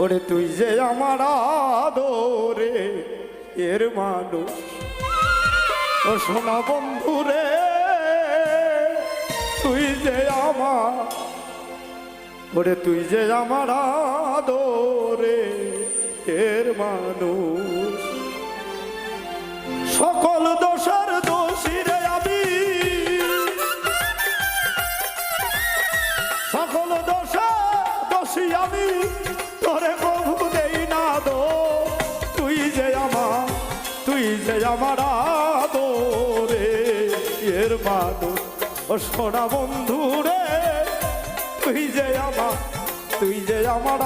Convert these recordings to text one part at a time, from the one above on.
ওরে তুই যে আমার আদরে এর মানুষ। ও সোনা বন্ধু রে, তুই যে আমার ওরে তুই যে আমার আদরে এর মানুষ। সকল দোষের দোষী তুই যে আমার আদরে, এর মানুষ ও সোনা বন্ধু রে তুই যে আমার তুই যে আমার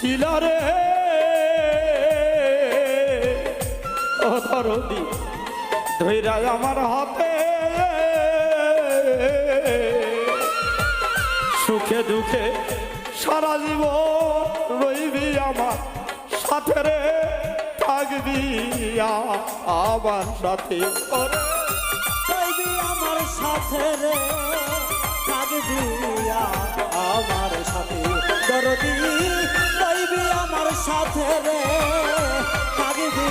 শিলারে। ও ধরদি ধৈরায় আমার হাতে। সুখে দুঃখে সারা জীবন রইবি আমার সাথে রে, থাকবি আমার সাথে। থাকবি আমার সাথে রে? থাকবি আমার সাথে। দরদি রইবি আমার সাথে রে? থাকবি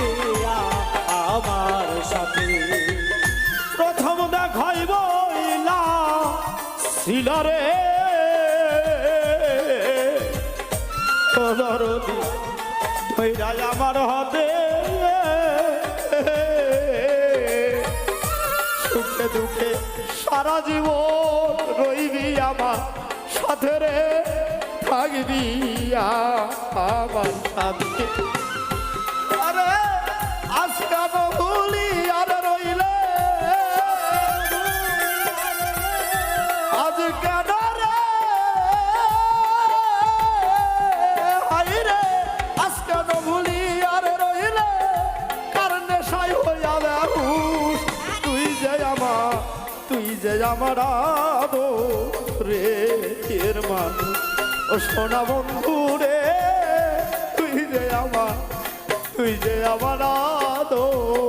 আমার সাথে। প্রথম দেখাই বইলা শিলারে। দরদি ধৈরাই আমার হাতে। সুখে দুঃখে সারা জীবন রইবি আমার সাথে রে থাকবি আমার সাথে। যে আমার আদো রে এর মানুষ ও সোনা বন্ধু রে, তুই যে আমার তুই যে আমার আদরে।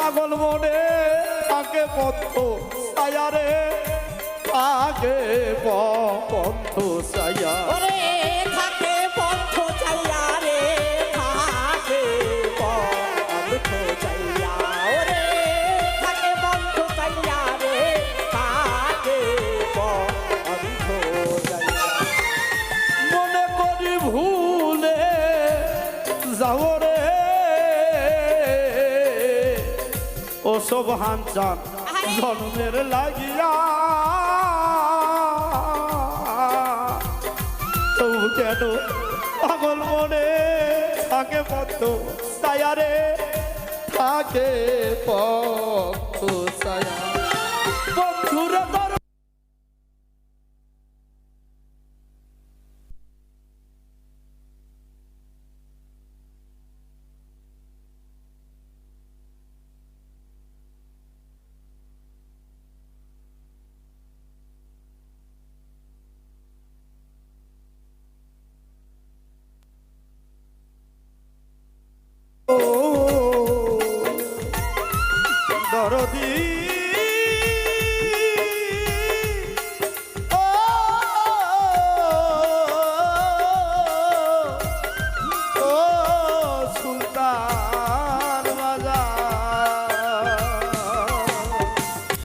পাগল মনে তাকে পথ সায়ারে তাকে পথ সায়া ওরে থাকে পথ রে থাকে পথ থাকে পথ চাইয়া রে থাকে পথ চাইয়া মনে করি ভুলে যাও সোবহান চান জন্মের লাগিয়া। তবু কেন পাগল মনে থাকে পদ্ম সায়ারে থাকে পদ্ম সায়া